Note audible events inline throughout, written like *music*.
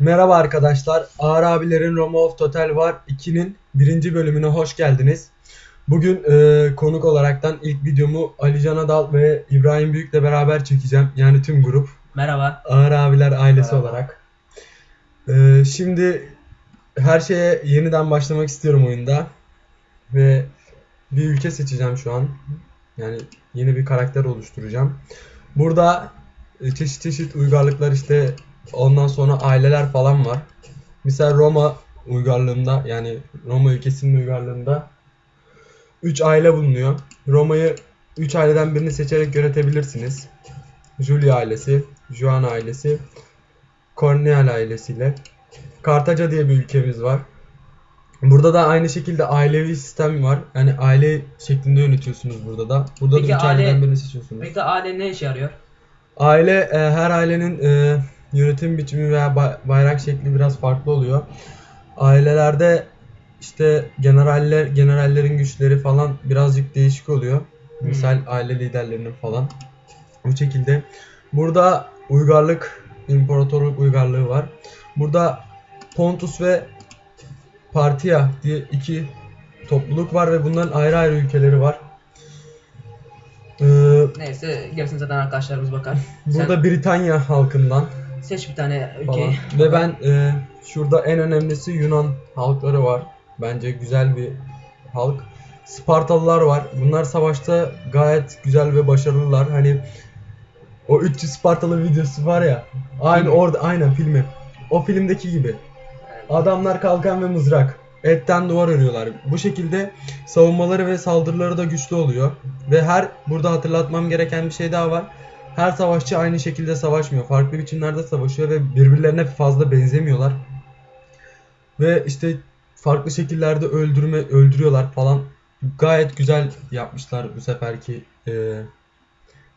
Merhaba arkadaşlar. Ağır abilerin Roma of Total War 2'nin birinci bölümüne hoş geldiniz. Bugün e, konuk olaraktan ilk videomu Ali Can Adal ve İbrahim Büyük'le beraber çekeceğim. Yani tüm grup. Merhaba. Ağır abiler ailesi Merhaba. olarak. E, şimdi her şeye yeniden başlamak istiyorum oyunda. Ve bir ülke seçeceğim şu an. Yani yeni bir karakter oluşturacağım. Burada e, çeşit çeşit uygarlıklar işte ondan sonra aileler falan var. Mesela Roma uygarlığında yani Roma ülkesinin uygarlığında 3 aile bulunuyor. Roma'yı 3 aileden birini seçerek yönetebilirsiniz. Julia ailesi, Juan ailesi, Corneal ailesiyle. Kartaca diye bir ülkemiz var. Burada da aynı şekilde ailevi sistem var. Yani aile şeklinde yönetiyorsunuz burada da. Burada Peki da 3 aile- aileden birini seçiyorsunuz. Peki aile ne işe yarıyor? Aile e, her ailenin e, yönetim biçimi veya ba- bayrak şekli biraz farklı oluyor. Ailelerde işte generaller generallerin güçleri falan birazcık değişik oluyor. Misal aile liderlerinin falan. Bu şekilde. Burada uygarlık, imparatorluk uygarlığı var. Burada Pontus ve Partia diye iki topluluk var ve bunların ayrı ayrı ülkeleri var. Ee, Neyse gerisini zaten arkadaşlarımız bakar. Burada Britanya halkından Sen seç bir tane falan. ülkeyi. Ve ben e, şurada en önemlisi Yunan halkları var. Bence güzel bir halk. Spartalılar var. Bunlar savaşta gayet güzel ve başarılılar. Hani o 300 Spartalı videosu var ya. Aynı orada aynen filmi. O filmdeki gibi. Adamlar kalkan ve mızrak. Etten duvar örüyorlar. Bu şekilde savunmaları ve saldırıları da güçlü oluyor. Ve her burada hatırlatmam gereken bir şey daha var. Her savaşçı aynı şekilde savaşmıyor. Farklı biçimlerde savaşıyor ve birbirlerine fazla benzemiyorlar. Ve işte farklı şekillerde öldürme öldürüyorlar falan. Gayet güzel yapmışlar bu seferki e,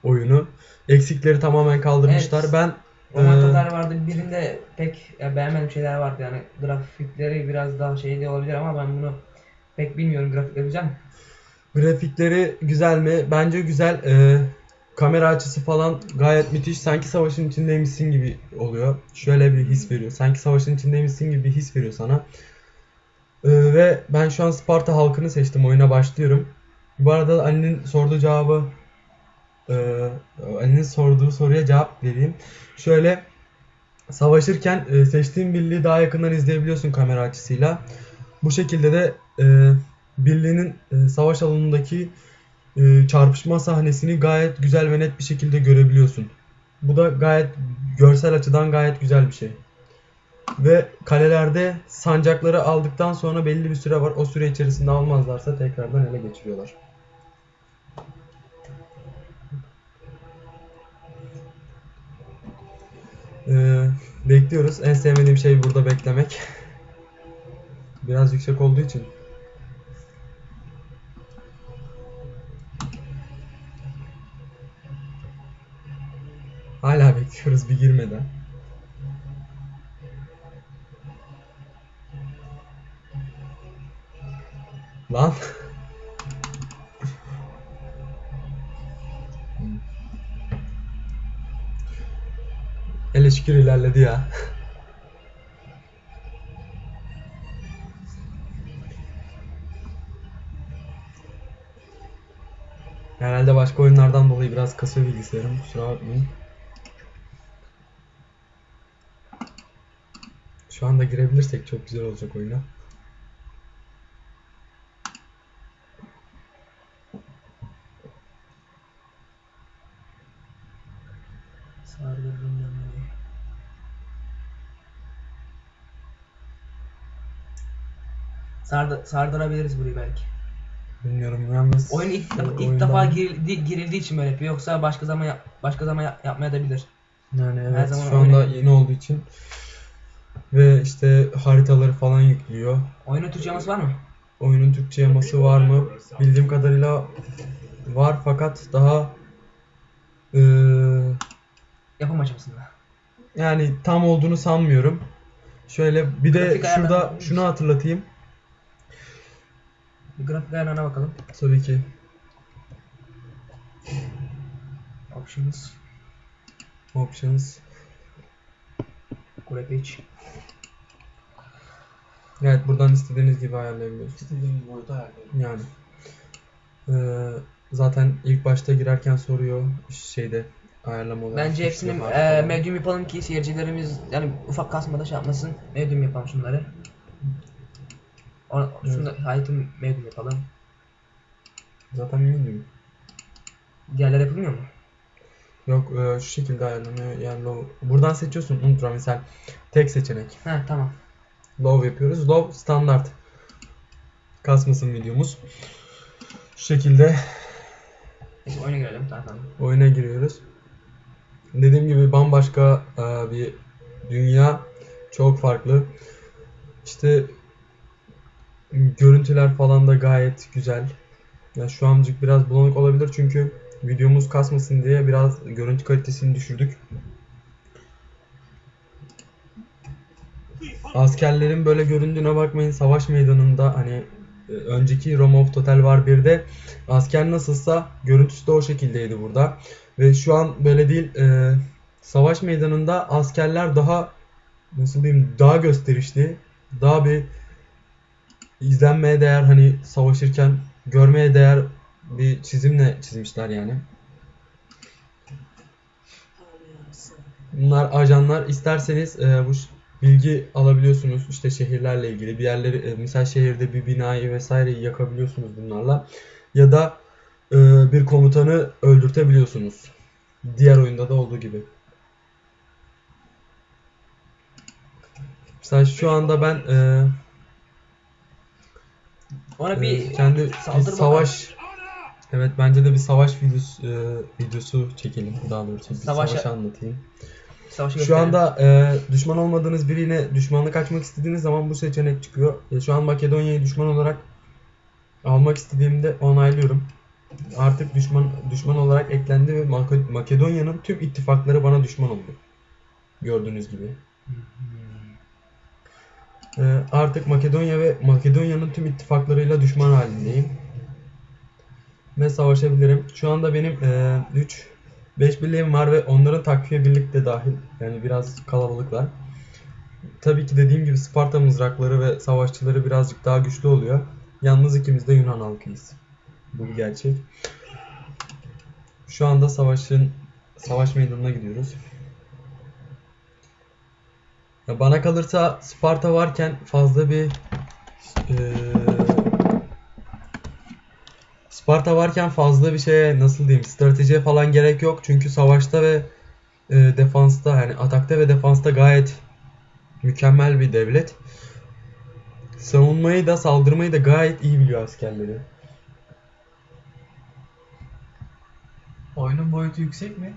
oyunu. Eksikleri tamamen kaldırmışlar. Evet. Ben Romantalar vardı. Birinde pek beğenmediğim şeyler vardı yani grafikleri biraz daha şeyli olabilir ama ben bunu pek bilmiyorum grafikleri güzel mi? Grafikleri güzel mi? Bence güzel. Ee, kamera açısı falan gayet müthiş. Sanki savaşın içindeymişsin gibi oluyor. Şöyle bir his veriyor. Sanki savaşın içindeymişsin gibi bir his veriyor sana. Ee, ve ben şu an Sparta halkını seçtim. Oyuna başlıyorum. Bu arada Ali'nin sorduğu cevabı e, Ali'nin sorduğu soruya cevap vereyim. Şöyle savaşırken e, seçtiğin birliği daha yakından izleyebiliyorsun kamera açısıyla. Bu şekilde de e, birliğinin e, savaş alanındaki e, çarpışma sahnesini gayet güzel ve net bir şekilde görebiliyorsun. Bu da gayet görsel açıdan gayet güzel bir şey. Ve kalelerde sancakları aldıktan sonra belli bir süre var. O süre içerisinde almazlarsa tekrardan ele geçiriyorlar. Ee, bekliyoruz. En sevmediğim şey burada beklemek. *laughs* Biraz yüksek olduğu için. Bekliyoruz bir girmeden. Lan. *laughs* Hele şükür ilerledi ya. Herhalde başka oyunlardan dolayı biraz kasıyor bilgisayarım. Kusura bakmayın. Şu anda girebilirsek çok güzel olacak oyuna. Sardı, sardırabiliriz burayı belki. Bilmiyorum yalnız. Oyun ilk, defa- ilk defa girildi, girildiği için böyle yapıyor. Yoksa başka zaman yap, başka zaman yap, yapmayabilir. Yani evet zaman şu anda yeni olduğu için ve işte haritaları falan yüklüyor. Oyunun Türkçe yaması var mı? Oyunun Türkçe yaması var mı? Bildiğim kadarıyla var fakat daha eee, Yapım aşamasında. yani tam olduğunu sanmıyorum. Şöyle bir de Grafik şurada şunu hatırlatayım. Grafik ayarlarına bakalım. Tabii ki. Options. Options. Kule pitch. Evet buradan istediğiniz gibi ayarlayabiliyorsunuz. İstediğimiz boyutu ayarlayalım. Yani. Ee, zaten ilk başta girerken soruyor şeyde ayarlama olarak. Bence hepsini e, medium yapalım ki seyircilerimiz yani ufak kasmada şey yapmasın. Medium yapalım şunları. O, şunu da height'ı medium yapalım. Zaten medium. Diğerler yapılmıyor mu? Yok e, şu şekilde ayarlanıyor. Yani low. Buradan seçiyorsun ultra misal. Tek seçenek. He tamam. Low yapıyoruz. Low standart. Kasmasın videomuz. Şu şekilde Neyse oyuna girelim zaten. oyuna giriyoruz. Dediğim gibi bambaşka e, bir dünya. Çok farklı. İşte görüntüler falan da gayet güzel. Ya şu ancak biraz bulanık olabilir çünkü videomuz kasmasın diye biraz görüntü kalitesini düşürdük. Askerlerin böyle göründüğüne bakmayın. Savaş meydanında hani e, önceki Rome of Total War 1'de asker nasılsa görüntüsü de o şekildeydi burada. Ve şu an böyle değil. e, savaş meydanında askerler daha nasıl diyeyim daha gösterişli. Daha bir izlenmeye değer hani savaşırken görmeye değer bir çizimle çizmişler yani. Bunlar ajanlar. İsterseniz e, bu bilgi alabiliyorsunuz. İşte şehirlerle ilgili bir yerleri e, mesela şehirde bir binayı vesaireyi yakabiliyorsunuz bunlarla. Ya da e, bir komutanı öldürtebiliyorsunuz. Diğer oyunda da olduğu gibi. Mesela şu anda ben e, Ona e, bir kendi bir savaş Evet bence de bir savaş videosu, e, videosu çekelim daha doğrusu. Bir Savaşa- savaşı anlatayım. savaşı Şu gösterelim. anda e, düşman olmadığınız biriyle düşmanlık açmak istediğiniz zaman bu seçenek çıkıyor. E, şu an Makedonya'yı düşman olarak almak istediğimde onaylıyorum. Artık düşman düşman olarak eklendi ve Mak- Makedonya'nın tüm ittifakları bana düşman oldu. Gördüğünüz gibi. E, artık Makedonya ve Makedonya'nın tüm ittifaklarıyla düşman halindeyim. Ve savaşabilirim. Şu anda benim 3 5 birliğim var ve onların takviye birlik de dahil. Yani biraz kalabalıklar. Tabii ki dediğim gibi Sparta mızrakları ve savaşçıları birazcık daha güçlü oluyor. Yalnız ikimiz de Yunan halkıyız. Bu bir gerçek. Şu anda savaşın savaş meydanına gidiyoruz. Ya bana kalırsa Sparta varken fazla bir eee, Sparta varken fazla bir şeye nasıl diyeyim stratejiye falan gerek yok. Çünkü savaşta ve e, defansta yani atakta ve defansta gayet mükemmel bir devlet. Savunmayı da saldırmayı da gayet iyi biliyor askerleri. Oyunun boyutu yüksek mi?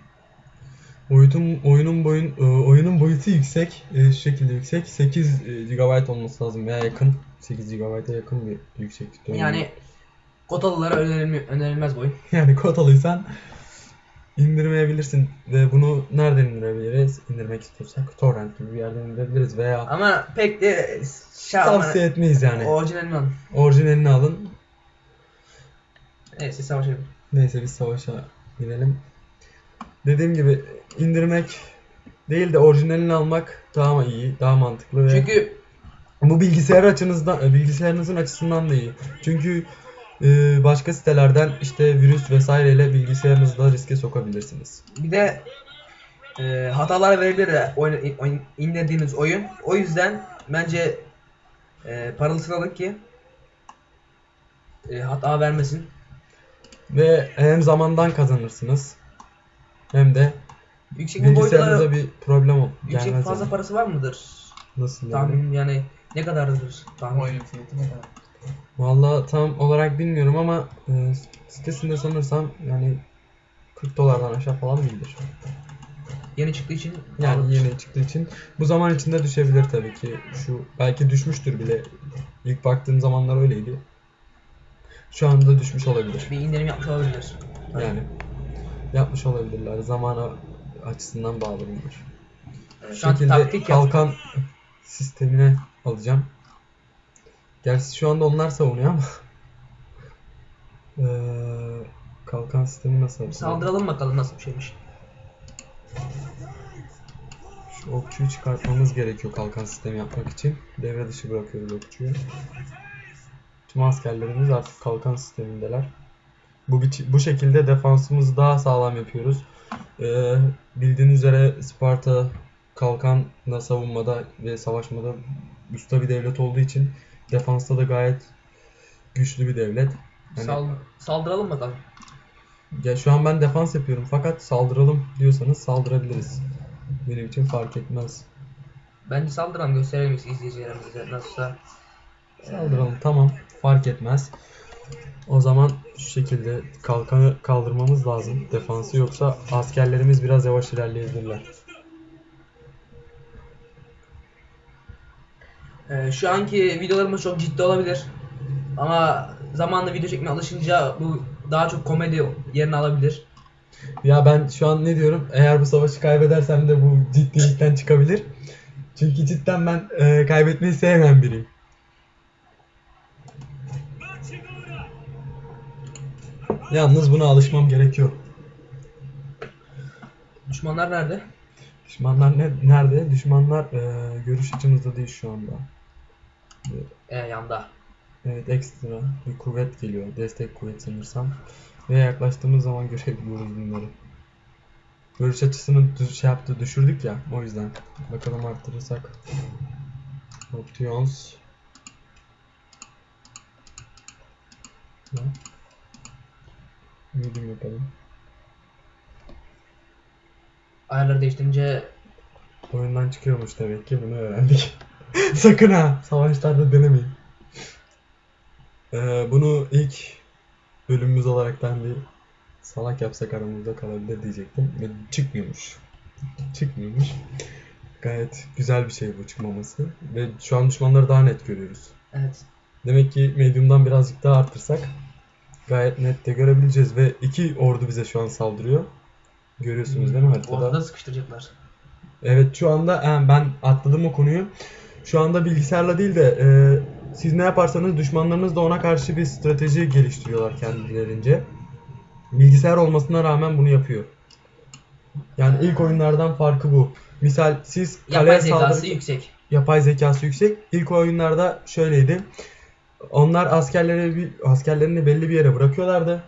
Oyunun oyunun boyun e, oyunun boyutu yüksek. E, şu şekilde yüksek. 8 GB olması lazım veya yakın 8 GB'a yakın bir yükseklikte. oynuyor. Yani Kotalılara önerilmi- önerilmez bu oyun. *laughs* Yani kotalıysan indirmeyebilirsin ve bunu nereden indirebiliriz? İndirmek istiyorsak torrent gibi bir yerden indirebiliriz veya Ama pek de şey yapma- tavsiye etmeyiz yani. Orijinalini alın. Orijinalini alın. Neyse savaşalım. Neyse biz savaşa girelim. Dediğim gibi indirmek değil de orijinalini almak daha iyi, daha mantıklı ve Çünkü bu bilgisayar açınızdan, e, bilgisayarınızın açısından da iyi. Çünkü başka sitelerden işte virüs vesaireyle bilgisayarınızı da riske sokabilirsiniz. bir de e, hatalar verebilir de oyun, oyun, indirdiğiniz oyun. O yüzden bence e, paralı sıralık ki e, hata vermesin. Ve hem zamandan kazanırsınız hem de Yüksek bilgisayarınıza bir problem ol yüksek fazla yani. parası var mıdır? Nasıl yani? Tahmin yani ne kadardır tahmin? Oyunun fiyatı ne kadar? Vallahi tam olarak bilmiyorum ama e, sitesinde sanırsam yani 40 dolardan aşağı falan değildir. Yeni çıktığı için Yani pahalıdır. yeni çıktığı için bu zaman içinde düşebilir tabii ki. Şu belki düşmüştür bile. İlk baktığım zamanlar öyleydi. Şu anda düşmüş olabilir. bir indirim yapmış olabilir. Yani yapmış olabilirler. Zamana açısından bağlı bunlar. Şu Şu an şekilde taktik yap. kalkan sistemine alacağım. Gerçi şu anda onlar savunuyor ama Eee, *laughs* kalkan sistemi nasıl? yapılıyor? Saldıralım bakalım nasıl bir şeymiş. okçuyu çıkartmamız gerekiyor kalkan sistemi yapmak için. Devre dışı bırakıyoruz okçuyu. Tüm askerlerimiz artık kalkan sistemindeler. Bu bu şekilde defansımızı daha sağlam yapıyoruz. Ee, bildiğiniz üzere Sparta kalkanla savunmada ve savaşmada usta bir devlet olduğu için defansta da gayet güçlü bir devlet. Hani- Sal- saldıralım bakalım. Ya şu an ben defans yapıyorum fakat saldıralım diyorsanız saldırabiliriz. Benim için fark etmez. Bence saldıralım gösterelim izleyicilerimize nasılsa. Saldıralım tamam fark etmez. O zaman şu şekilde kalkanı kaldırmamız lazım defansı yoksa askerlerimiz biraz yavaş ilerleyebilirler. Ee, şu anki videolarımız çok ciddi olabilir. Ama zamanla video çekmeye alışınca bu daha çok komedi yerini alabilir. Ya ben şu an ne diyorum? Eğer bu savaşı kaybedersem de bu ciddilikten çıkabilir. Çünkü cidden ben e, kaybetmeyi sevmeyen biriyim. Yalnız buna alışmam gerekiyor. Düşmanlar nerede? Düşmanlar ne, nerede? Düşmanlar e, görüş açımızda değil şu anda. Ee, yanda. Evet ekstra bir kuvvet geliyor. Destek kuvvet sanırsam. Ve yaklaştığımız zaman görebiliyoruz bunları. Görüş açısını düş, şey yaptı düşürdük ya o yüzden. Bakalım arttırırsak. Options. Medium yapalım. Ayarları değiştirince Oyundan çıkıyormuş demek ki bunu öğrendik. *laughs* Sakın ha savaşlarda denemeyin. Ee, bunu ilk bölümümüz olarak ben bir salak yapsak aramızda kalabilir diyecektim. Ve çıkmıyormuş. Çıkmıyormuş. Gayet güzel bir şey bu çıkmaması. Ve şu an düşmanları daha net görüyoruz. evet. Demek ki medium'dan birazcık daha arttırsak gayet net de görebileceğiz. Ve iki ordu bize şu an saldırıyor. Görüyorsunuz değil mi haritada? Ortada sıkıştıracaklar. Evet şu anda ben atladım o konuyu. Şu anda bilgisayarla değil de e, siz ne yaparsanız düşmanlarınız da ona karşı bir strateji geliştiriyorlar kendilerince. Bilgisayar olmasına rağmen bunu yapıyor. Yani ilk oyunlardan farkı bu. Misal siz kaleye Yapay zekası yüksek. yapay zekası yüksek. İlk oyunlarda şöyleydi. Onlar askerleri bir askerlerini belli bir yere bırakıyorlardı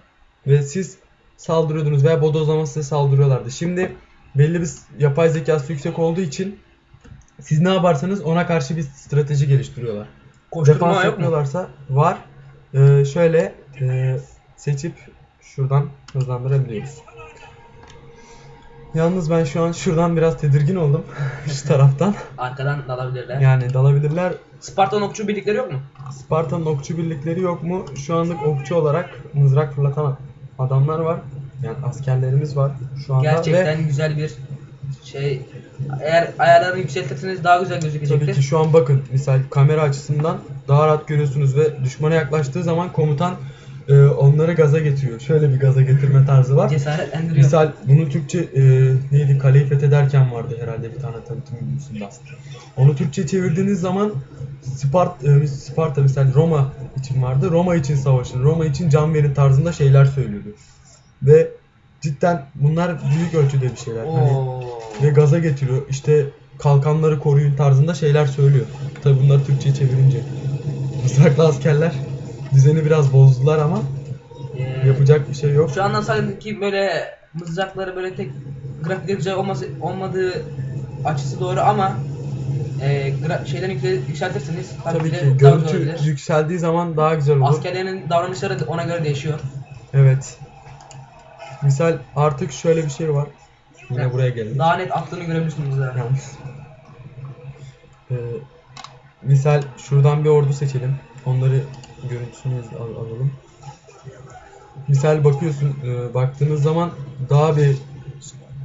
ve siz saldırıyordunuz veya bodozlama size saldırıyorlardı. Şimdi belli bir yapay zekası yüksek olduğu için siz ne yaparsanız ona karşı bir strateji geliştiriyorlar. Koşturma Defans yapıyorlarsa var. Ee, şöyle e, seçip şuradan hızlandırabiliyoruz. Yalnız ben şu an şuradan biraz tedirgin oldum. *laughs* Şu taraftan. Arkadan dalabilirler. Yani dalabilirler. Spartan okçu birlikleri yok mu? Sparta'nın okçu birlikleri yok mu? Şu anlık okçu olarak mızrak fırlatan adamlar var. Yani askerlerimiz var şu anda Gerçekten ve güzel bir şey. Eğer ayarlarını yükseltirseniz daha güzel tabii gözükecektir. ki şu an bakın misal kamera açısından daha rahat görüyorsunuz ve düşmana yaklaştığı zaman komutan e, onları gaza getiriyor. Şöyle bir gaza getirme tarzı var. Cesaretlendiriyor. Misal bunu Türkçe e, neydi kaleyi fethederken vardı herhalde bir tane tanıtım videosunda. Onu Türkçe çevirdiğiniz zaman Spart, e, Sparta misal Roma için vardı. Roma için savaşın, Roma için can verin tarzında şeyler söylüyordu. Ve cidden bunlar büyük ölçüde bir şeyler. Hani ve gaza getiriyor. İşte kalkanları koruyun tarzında şeyler söylüyor. Tabi bunları Türkçe çevirince. Mızraklı askerler düzeni biraz bozdular ama Ee, yapacak bir şey yok. Şu andan sanki böyle mızrakları böyle tek grafikleri güzel olması olmadığı açısı doğru ama e, gra- şeyden yükle- yükseltirseniz tabii, Tabii de ki daha güzel görüntü olabilir. yükseldiği zaman daha güzel olur. Askerlerin davranışları da ona göre değişiyor. Evet. Misal artık şöyle bir şey var. Yine Evet. buraya geldik. Daha net attığını görebilirsiniz daha. Yalnız. Ee, misal şuradan bir ordu seçelim. Onları görüntüsünü al- alalım. Misal bakıyorsun, e, baktığınız zaman daha bir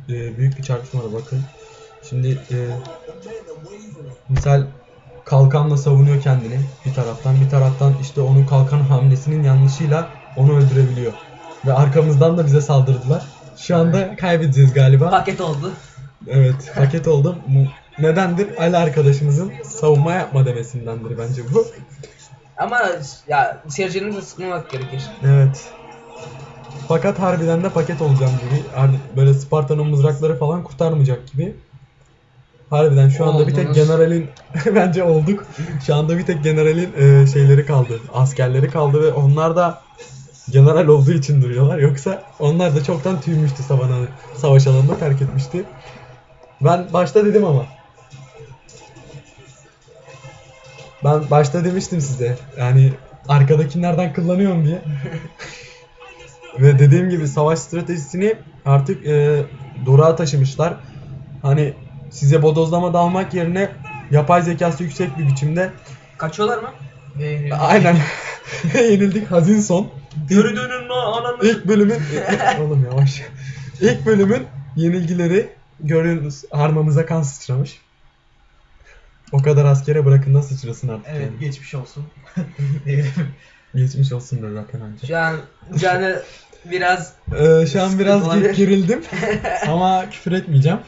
e, büyük bir çarpışma var bakın. Şimdi e, misal kalkanla savunuyor kendini bir taraftan, bir taraftan işte onun kalkan hamlesinin yanlışıyla onu öldürebiliyor. Ve arkamızdan da bize saldırdılar. Şu anda kaybedeceğiz galiba. Paket oldu. Evet, paket oldum. Bu Nedendir? Ali arkadaşımızın savunma yapma demesindendir bence bu. Ama ya seyircinin de sıkmamak gerekir. Evet. Fakat harbiden de paket olacağım gibi. Hani böyle Sparta'nın mızrakları falan kurtarmayacak gibi. Harbiden şu anda bir tek Oldunuz. generalin *laughs* bence olduk. Şu anda bir tek generalin e, şeyleri kaldı. Askerleri kaldı ve onlar da general olduğu için duruyorlar. Yoksa onlar da çoktan tüymüştü savana, savaş alanını terk etmişti. Ben başta dedim ama. Ben başta demiştim size. Yani arkadakilerden kullanıyorum diye. Ve dediğim gibi savaş stratejisini artık e, Doruk'a taşımışlar. Hani size bodozlama dalmak yerine yapay zekası yüksek bir biçimde Kaçıyorlar mı? Ve aynen *laughs* yenildik hazin son. Geri dönün lan ananı. İlk bölümün *laughs* oğlum yavaş. İlk bölümün yenilgileri görüyorsunuz harmamıza kan sıçramış. O kadar askere bırakın da sıçrasın artık evet yani. geçmiş olsun. *laughs* Diyelim. Geçmiş olsun da zaten önce. Şu an canı biraz Ee, şu an biraz olabilir. gerildim *laughs* ama küfür etmeyeceğim.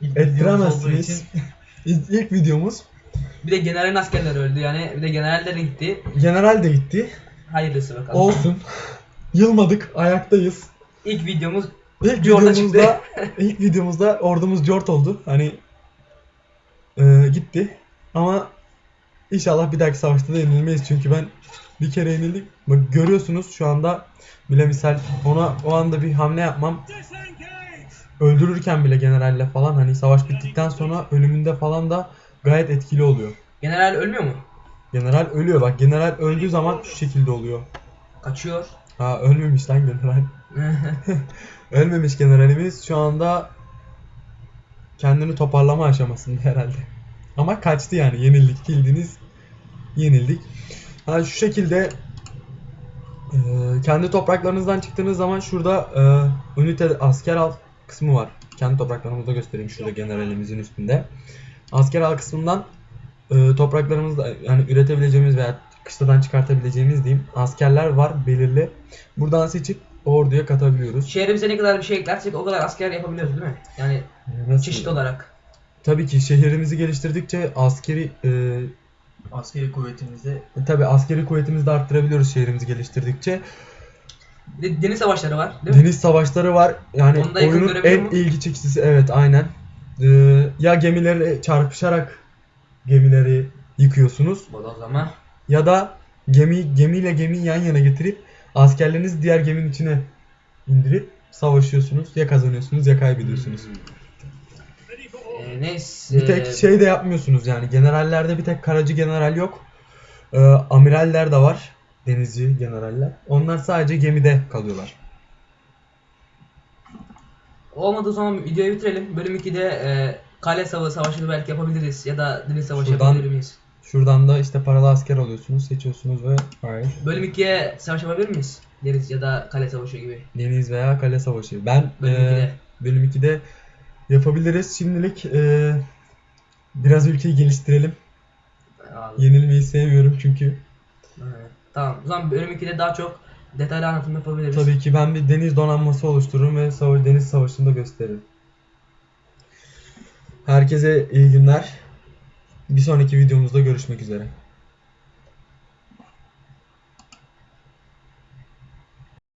İlk Ettiremezsiniz. için *laughs* İlk, ilk videomuz. bir de generalin askerleri öldü yani bir de generaller de gitti. General de gitti. Hayırlısı bakalım. Olsun. Yılmadık, ayaktayız. İlk videomuz İlk videomuzda ilk videomuzda ordumuz Jort oldu. Hani e, gitti. Ama inşallah bir dahaki savaşta da yenilmeyiz. Çünkü ben bir kere yenildik. Bak görüyorsunuz şu anda bile misal ona o anda bir hamle yapmam öldürürken bile generalle falan hani savaş bittikten sonra ölümünde falan da gayet etkili oluyor. general ölmüyor mu? General ölüyor bak general öldüğü zaman şu şekilde oluyor. Kaçıyor. Ha ölmemiş lan general. *laughs* *laughs* Ölmemiş generalimiz şu anda kendini toparlama aşamasında herhalde. Ama kaçtı yani yenildik bildiğiniz yenildik. Ha şu şekilde e, kendi topraklarınızdan çıktığınız zaman şurada e, ünite asker al kısmı var. Kendi topraklarımızda göstereyim şurada generalimizin üstünde. Asker al kısmından e, topraklarımızda yani üretebileceğimiz veya kışladan çıkartabileceğimiz diyeyim askerler var belirli. Buradan seçip orduya katabiliyoruz. Şehrimize ne kadar bir şey eklersek o kadar asker yapabiliyoruz değil mi? Yani Nasıl? çeşit olarak. Tabii ki şehrimizi geliştirdikçe askeri e, askeri kuvvetimizi tabii askeri kuvvetimizi de arttırabiliyoruz şehrimizi geliştirdikçe. Bir de deniz savaşları var değil mi? Deniz savaşları var. Yani Onu da yakın oyunun görebiliyor en mu? ilgi çekicisi evet aynen. Ee, ya gemileri çarpışarak gemileri yıkıyorsunuz Bodozlama. ya da gemi gemiyle gemiyi yan yana getirip askerlerinizi diğer geminin içine indirip savaşıyorsunuz. Ya kazanıyorsunuz ya kaybediyorsunuz. Ee, neyse. Bir tek şey de yapmıyorsunuz yani. Generallerde bir tek karacı general yok. Ee, amiraller de var. Denizci generaller. Onlar sadece gemide kalıyorlar. Olmadığı zaman videoyu bitirelim. Bölüm 2'de e, kale sava savaşını belki yapabiliriz ya da deniz savaşı Şuradan- yapabilir miyiz? Şuradan da işte paralı asker alıyorsunuz, seçiyorsunuz ve hayır. Bölüm 2'ye savaş yapabilir miyiz? Deniz ya da kale savaşı gibi. Deniz veya kale savaşı. Ben Bölüm e, 2'de. bölüm 2'de yapabiliriz. Şimdilik e, biraz ülkeyi geliştirelim. Al. Yenilmeyi sevmiyorum çünkü. Evet. Tamam. O zaman 2'de daha çok detaylı anlatım yapabiliriz. Tabii ki ben bir deniz donanması oluştururum ve savaş, deniz savaşını da gösteririm. Herkese iyi günler. Bir sonraki videomuzda görüşmek üzere.